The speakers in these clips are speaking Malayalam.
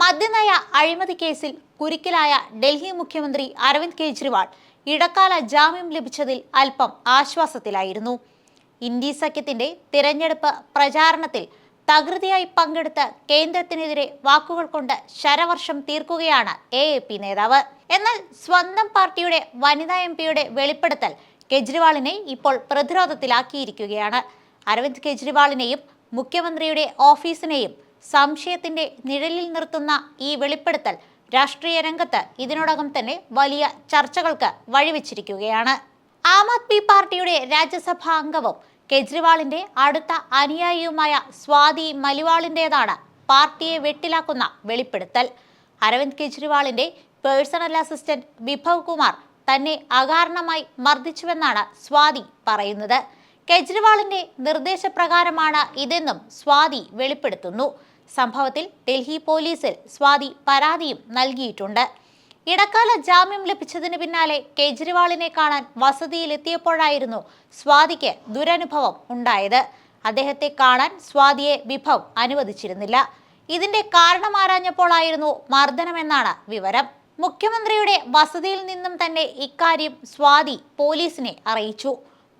മദ്യനയ അഴിമതി കേസിൽ കുരുക്കിലായ ഡൽഹി മുഖ്യമന്ത്രി അരവിന്ദ് കെജ്രിവാൾ ഇടക്കാല ജാമ്യം ലഭിച്ചതിൽ അല്പം ആശ്വാസത്തിലായിരുന്നു. ഇന്ത്യ സഖ്യത്തിന്റെ തിരഞ്ഞെടുപ്പ് പ്രചാരണത്തിൽ തകൃതിയായി പങ്കെടുത്ത കേന്ദ്രത്തിനെതിരെ വാക്കുകൾ കൊണ്ട് ശരവർഷം തീർക്കുകയാണ് എ എ പി നേതാവ്. എന്നാൽ സ്വന്തം പാർട്ടിയുടെ വനിതാ എം പിയുടെ വെളിപ്പെടുത്തൽ കെജ്രിവാളിനെ ഇപ്പോൾ പ്രതിരോധത്തിലാക്കിയിരിക്കുകയാണ്. അരവിന്ദ് കെജ്രിവാളിനെയും മുഖ്യമന്ത്രിയുടെ ഓഫീസിനെയും സംശയത്തിന്റെ നിഴലിൽ നിർത്തുന്ന ഈ വെളിപ്പെടുത്തൽ രാഷ്ട്രീയ രംഗത്ത് ഇതിനോടകം തന്നെ വലിയ ചർച്ചകൾക്ക് വഴിവെച്ചിരിക്കുകയാണ്. ആം ആദ്മി പാർട്ടിയുടെ രാജ്യസഭാ അംഗവും കെജ്രിവാളിന്റെ അടുത്ത അനുയായിയുമായ സ്വാതി മലിവാളിന്റെതാണ് പാർട്ടിയെ വെട്ടിലാക്കുന്ന വെളിപ്പെടുത്തൽ. അരവിന്ദ് കെജ്രിവാളിന്റെ പേഴ്സണൽ അസിസ്റ്റന്റ് വിഭവ് കുമാർ തന്നെ അകാരണമായി മർദ്ദിച്ചുവെന്നാണ് സ്വാതി പറയുന്നത്. കെജ്രിവാളിന്റെ നിർദ്ദേശപ്രകാരമാണ് ഇതെന്നും സ്വാതി വെളിപ്പെടുത്തുന്നു. സംഭവത്തിൽ ഡൽഹി പോലീസിൽ സ്വാതി പരാതിയും നൽകിയിട്ടുണ്ട്. ഇടക്കാല ജാമ്യം ലഭിച്ചതിന് പിന്നാലെ കേജ്രിവാളിനെ കാണാൻ വസതിയിലെത്തിയപ്പോഴായിരുന്നു സ്വാതിക്ക് ദുരനുഭവം ഉണ്ടായത്. അദ്ദേഹത്തെ കാണാൻ സ്വാതിയെ വിഭവ് അനുവദിച്ചിരുന്നില്ല. ഇതിന്റെ കാരണം ആരാഞ്ഞപ്പോഴായിരുന്നു മർദ്ദനമെന്നാണ് വിവരം. മുഖ്യമന്ത്രിയുടെ വസതിയിൽ നിന്നും തന്നെ ഇക്കാര്യം സ്വാതി പോലീസിനെ അറിയിച്ചു.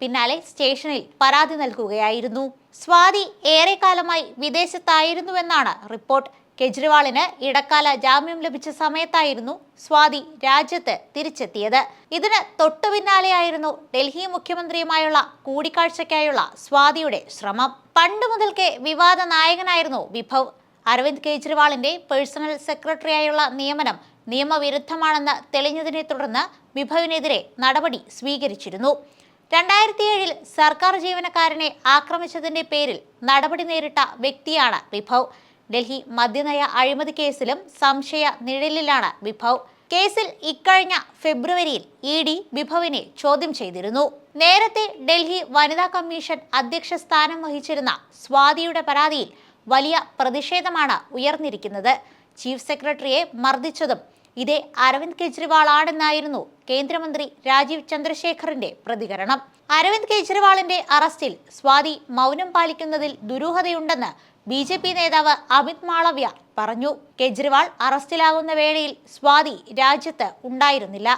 പിന്നാലെ സ്റ്റേഷനിൽ പരാതി നൽകുകയായിരുന്നു. സ്വാതി ഏറെക്കാലമായി വിദേശത്തായിരുന്നുവെന്നാണ് റിപ്പോർട്ട്. കെജ്രിവാളിന് ഇടക്കാല ജാമ്യം ലഭിച്ച സമയത്തായിരുന്നു സ്വാതി രാജ്യത്ത് തിരിച്ചെത്തിയത്. ഇതിന് തൊട്ടു പിന്നാലെയായിരുന്നു ഡൽഹി മുഖ്യമന്ത്രിയുമായുള്ള കൂടിക്കാഴ്ചയ്ക്കായുള്ള സ്വാതിയുടെ ശ്രമം. പണ്ട് മുതൽക്കേ വിവാദ നായകനായിരുന്നു വിഭവ്. അരവിന്ദ് കെജ്രിവാളിന്റെ പേഴ്സണൽ സെക്രട്ടറിയായുള്ള നിയമനം നിയമവിരുദ്ധമാണെന്ന് തെളിഞ്ഞതിനെ തുടർന്ന് വിഭവിനെതിരെ നടപടി സ്വീകരിച്ചിരുന്നു. രണ്ടായിരത്തി ഏഴിൽ സർക്കാർ ജീവനക്കാരനെ ആക്രമിച്ചതിന്റെ പേരിൽ നടപടി നേരിട്ട വ്യക്തിയാണ് വിഭവ്. ഡൽഹി മദ്യനയ അഴിമതി കേസിലും സംശയ നിഴലിലാണ് വിഭവ്. കേസിൽ ഇക്കഴിഞ്ഞ ഫെബ്രുവരിയിൽ ഇ ഡി വിഭവിനെ ചോദ്യം ചെയ്തിരുന്നു. നേരത്തെ ഡൽഹി വനിതാ കമ്മീഷൻ അധ്യക്ഷ സ്ഥാനം വഹിച്ചിരുന്ന സ്വാതിയുടെ പരാതിയിൽ വലിയ പ്രതിഷേധമാണ് ഉയർന്നിരിക്കുന്നത്. ചീഫ് സെക്രട്ടറിയെ മർദ്ദിച്ചതും ഇതേ അരവിന്ദ് കെജ്രിവാൾ ആണെന്നായിരുന്നു കേന്ദ്രമന്ത്രി രാജീവ് ചന്ദ്രശേഖറിന്റെ പ്രതികരണം. അരവിന്ദ് കെജ്രിവാളിന്റെ അറസ്റ്റിൽ സ്വാതി മൗനം പാലിക്കുന്നതിൽ ദുരൂഹതയുണ്ടെന്ന് ബി ജെ പി നേതാവ് അമിത് മാളവ്യ പറഞ്ഞു. കെജ്രിവാൾ അറസ്റ്റിലാകുന്ന വേളയിൽ സ്വാതി രാജ്യത്ത് ഉണ്ടായിരുന്നില്ല.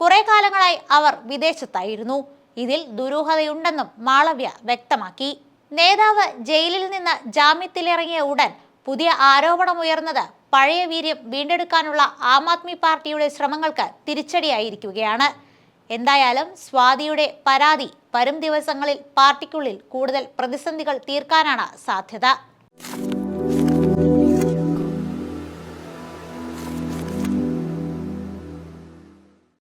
കുറെ കാലങ്ങളായി അവർ വിദേശത്തായിരുന്നു. ഇതിൽ ദുരൂഹതയുണ്ടെന്നും മാളവ്യ വ്യക്തമാക്കി. നേതാവ് ജയിലിൽ നിന്ന് ജാമ്യത്തിലിറങ്ങിയ ഉടൻ പുതിയ ആരോപണമുയർന്നത് പഴയ വീര്യം വീണ്ടെടുക്കാനുള്ള ആം ആദ്മി പാർട്ടിയുടെ ശ്രമങ്ങൾക്ക് തിരിച്ചടിയായിരിക്കുകയാണ്. എന്തായാലും സ്വാതിയുടെ പരാതി വരും ദിവസങ്ങളിൽ പാർട്ടിക്കുള്ളിൽ കൂടുതൽ പ്രതിസന്ധികൾ തീർക്കാനാണ് സാധ്യത.